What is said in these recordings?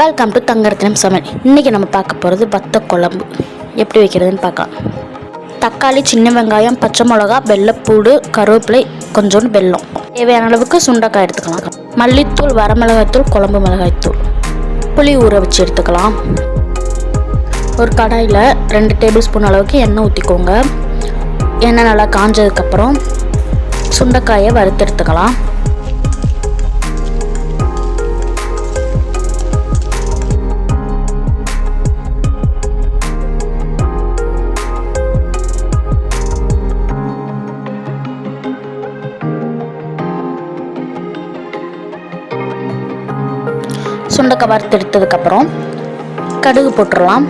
Welcome to Thangarathinam சமையல் இன்றைக்கி நம்ம பார்க்க போகிறது வத்த குழம்பு. எப்படி வைக்கிறதுன்னு பார்க்கலாம். தக்காளி சின்ன வெங்காயம் பச்சை மிளகா வெள்ளைப்பூடு கருவேப்பிலை கொஞ்சோண்டு வெல்லம். தேவையான அளவுக்கு சுண்டைக்காய் எடுத்துக்கலாம். மல்லித்தூள் வரமிளகாய்த்தூள் குழம்பு மிளகாய்த்தூள். புளி ஊற வச்சு எடுத்துக்கலாம். ஒரு கடாயில் ரெண்டு டேபிள் ஸ்பூன் அளவுக்கு எண்ணெய் ஊற்றிக்கோங்க எண்ணெய் நல்லா காஞ்சதுக்கப்புறம் சுண்டைக்காயை வறுத்தெடுத்துக்கலாம் சுண்டைக்காய் வறுத்து எடுத்ததுக்கப்புறம் கடுகு போட்டுடலாம்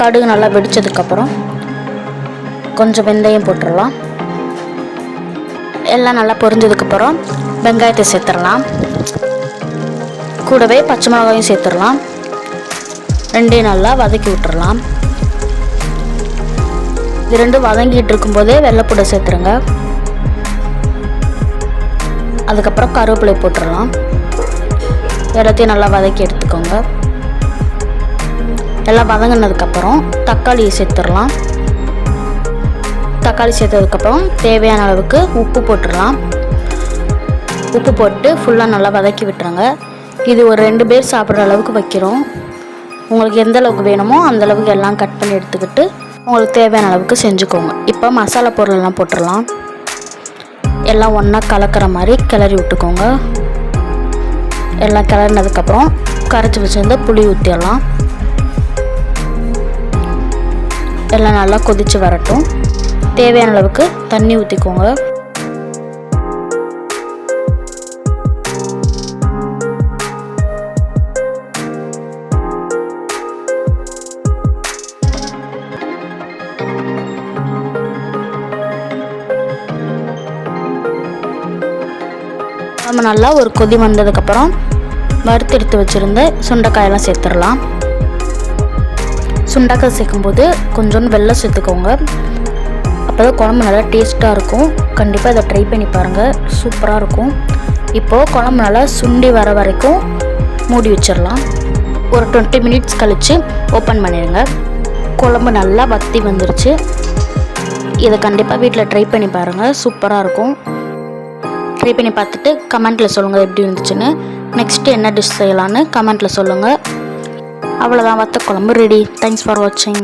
கடுகு நல்லா வெடித்ததுக்கப்புறம் கொஞ்சம் வெந்தயம் போட்டுடலாம் எல்லாம் நல்லா பொரிஞ்சதுக்கப்புறம் வெங்காயத்தை சேர்த்துடலாம் கூடவே பச்சை மிளகாயும் சேர்த்துடலாம் ரெண்டையும் நல்லா வதக்கி விட்டுறலாம். இது ரெண்டும் வதங்கிட்டு இருக்கும்போதே வெள்ளைப்பூடை சேர்த்துருங்க. அதுக்கப்புறம் கருவேப்பிலை போட்டுடலாம் எல்லாத்தையும் நல்லா வதக்கி எடுத்துக்கோங்க. எல்லாம் வதங்கினதுக்கப்புறம் தக்காளி சேர்த்துடலாம். தக்காளி சேர்த்ததுக்கப்புறம் தேவையான அளவுக்கு உப்பு போட்டுடலாம். உப்பு போட்டு ஃபுல்லாக நல்லா வதக்கி விட்டுருங்க. இது ஒரு ரெண்டு பேர் சாப்பிட்ற அளவுக்கு வைக்கிறோம். உங்களுக்கு எந்த அளவுக்கு வேணுமோ அந்த அளவுக்கு எல்லாம் கட் பண்ணி எடுத்துக்கிட்டு உங்களுக்கு தேவையான அளவுக்கு செஞ்சுக்கோங்க. இப்போ மசாலா பொருளெல்லாம் போட்டுடலாம். எல்லாம் ஒன்றா கலக்கிற மாதிரி கிளறி விட்டுக்கோங்க. எல்லாம் கிளறினதுக்கப்புறம் கரைச்சி வச்சுருந்த புளி ஊற்றிடலாம் எல்லாம் நல்லா கொதித்து வரட்டும். தேவையான அளவுக்கு தண்ணி ஊற்றிக்கோங்க நம்ம நல்லா ஒரு கொதி வந்ததுக்கப்புறம் வறுத்தெடுத்து வச்சுருந்த சுண்டைக்காயெல்லாம் சேர்த்துடலாம். சுண்டைக்காய் சேர்க்கும்போது கொஞ்சோண்டு வெள்ளம் சேர்த்துக்கோங்க. அப்போ தான் குழம்பு நல்லா டேஸ்ட்டாக இருக்கும். கண்டிப்பாக இதை ட்ரை பண்ணி பாருங்கள் சூப்பராக இருக்கும். இப்போது குழம்பு நல்லா சுண்டி வர வரைக்கும் மூடி வச்சிடலாம். ஒரு டுவெண்ட்டி மினிட்ஸ் கழித்து ஓப்பன் பண்ணிடுங்க. குழம்பு நல்லா வத்தி வந்துருச்சு. இதை கண்டிப்பாக வீட்டில் ட்ரை பண்ணி பாருங்கள் சூப்பராக இருக்கும். ட்ரை பண்ணி பார்த்துட்டு கமெண்ட்டில் சொல்லுங்கள் எப்படி இருந்துச்சுன்னு. நெக்ஸ்ட்டு என்ன டிஷ் செய்யலான்னு கமெண்ட்டில் சொல்லுங்கள் அவ்வளோதான் வத்த குழம்பு. ரெடி தேங்க்ஸ் ஃபார் வாட்சிங்